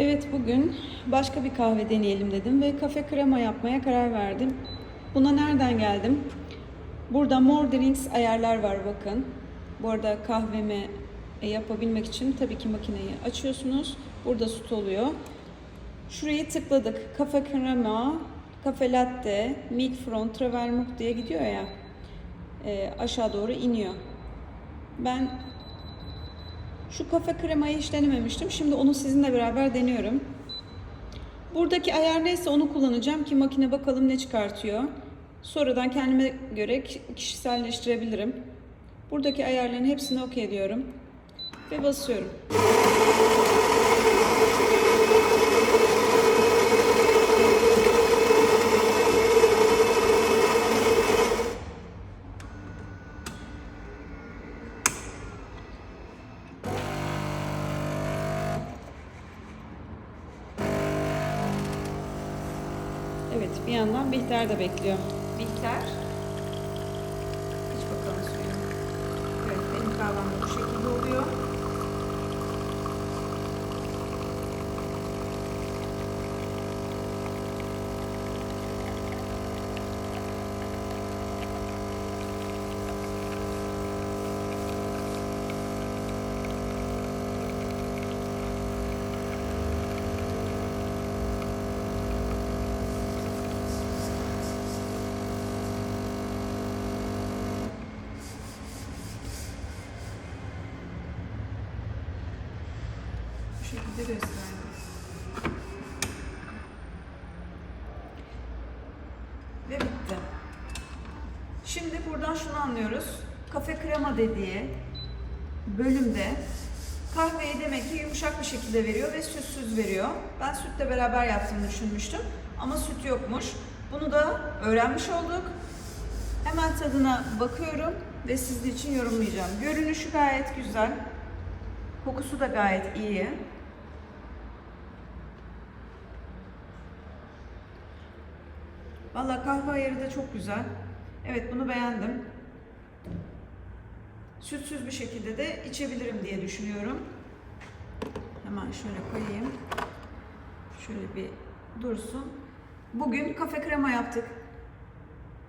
Evet bugün başka bir kahve deneyelim dedim ve kafe krema yapmaya karar verdim. Buna nereden geldim? Burada More Drinks ayarlar var bakın. Bu arada kahvemi yapabilmek için tabii ki makineyi açıyorsunuz. Burada süt oluyor. Şurayı tıkladık. Kafe krema, kafe latte, milk from travermouth diye gidiyor ya. E, aşağı doğru iniyor. Ben şu kafe kremayı hiç denememiştim. Şimdi onu sizinle beraber deniyorum. Buradaki ayar neyse onu kullanacağım ki makine bakalım ne çıkartıyor. Sonradan kendime göre ki- kişiselleştirebilirim. Buradaki ayarların hepsini okey diyorum. Ve basıyorum. Evet bir yandan Bihter de bekliyor. Bihter. İç bakalım suyu. Evet benim kahvem de bu şekilde oluyor. Bu şekilde gösterdim. Ve bitti. Şimdi buradan şunu anlıyoruz. Kafe krema dediği bölümde kahveyi demek ki yumuşak bir şekilde veriyor ve sütsüz veriyor. Ben sütle beraber yaptığını düşünmüştüm ama süt yokmuş. Bunu da öğrenmiş olduk. Hemen tadına bakıyorum ve sizin için yorumlayacağım. Görünüşü gayet güzel. Kokusu da gayet iyi. Valla kahve ayarı da çok güzel. Evet bunu beğendim. Sütsüz bir şekilde de içebilirim diye düşünüyorum. Hemen şöyle koyayım. Şöyle bir dursun. Bugün kafe krema yaptık.